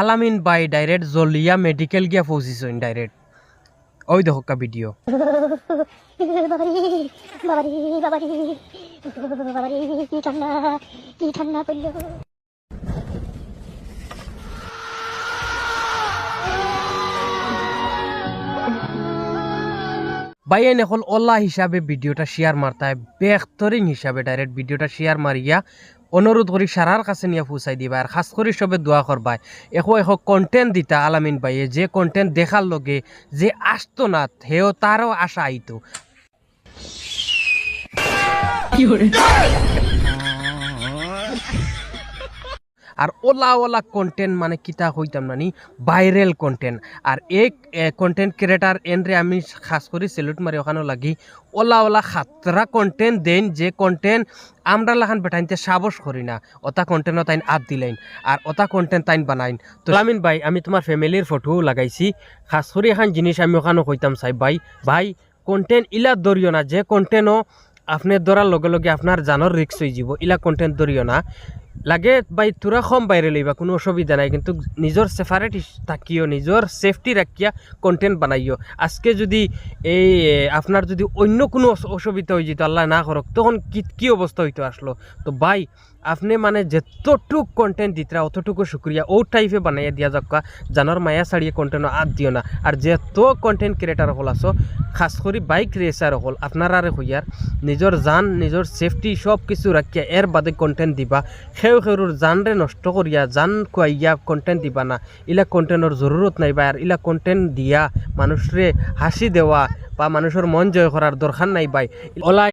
আলামিন by direct জলিয়া medical গিয়া পৌঁছিছইন direct. ওই দেখো কা ভিডিও। বাবারি বাবারি কি ঠান্ডা কি ঠান্ডা ভাই এনে ওলা হিসাবে ভিডিওটা শেয়ার মারতায় বেহতরিন হিসাবে ডাইরেক্ট ভিডিওটা শেয়ার মারিয়া অনুরোধ করি সারার কাছে নিয়ে পৌঁছাই দিবা। আর খাস করে সবে দোয়া করবাই এখো এখ কন্টেন্ট দিতা আলামিন ভাইয়ে, যে কন্টেন্ট দেখার লগে যে আসতো না হেও তারও আশা আইতো। আর ওলা ওলা কন্টেন্ট মানে কিতা হইতাম নানি ভাইরাল কন্টেন্ট আর এই কন্টেন্ট ক্রিয়েটার এনরে আমি খাস করে সেলুট মারি ওখানে লাগি, ওলা ওলা খাতরা কন্টেন্ট দেন, যে কন্টেন্ট আমরা লাখান বেটাইনতে সাবস করি না ওটা কন্টেন্টও তাইন আদ দিলাইন, আর ওটা কন্টেন্ট তাইন বানাইন। তো আমিন ভাই, আমি তোমার ফ্যামিলির ফটো লাগাইছি, খাস করে এখন জিনিস আমি ওখানে কইতাম চাই ভাই। ভাই কন্টেন্ট ইলা দরিও না, যে কন্টেন্টও আপনার ধরার লগে লগে আপনার জানোর রিক্স হয়ে যাব ইলা কন্টেন্ট দরিও না। লাগে বাই তোরা কম বাইরে লইবা, কোনো অসুবিধা নাই। কিন্তু নিজের সেপারেট থাকিও নিজের সেফটি রাখিয়া কন্টেন্ট বানাইও। আজকে যদি এই আপনার যদি অন্য কোনো অসুবিধা হয়ে যেত আল্লাহ না করক তখন কি কি অবস্থা হইতো আসলো? তো বাই আপনি মানে যতটুক কন্টেন্ট দিতরা অতটুকু শুক্রিয়া ও টাইপে বানাইয়া দিয়া যাক জানোর মায়া ছাড়িয়ে কন্টেন্ট আদ দিও না। আর যেত কন্টেন্ট ক্রিয়েটার হল আছো খাস করে বাইক রেসার হল আপনারা হইয়ার নিজের জান নিজের সেফটি সব কিছু রাখিয়া এর বাদে কন্টেন্ট দিবা। সেও সেউর জানরে নষ্ট করিয়া জান খুয়াইয়া কন্টেন্ট দিবা না। ইলা কন্টেন্টর জরুরত নাই বা ইলা কন্টেন্ট দিয়া মানুষরে হাসি দেওয়া বা মানুষের মন জয় করার দরকার নাই বাই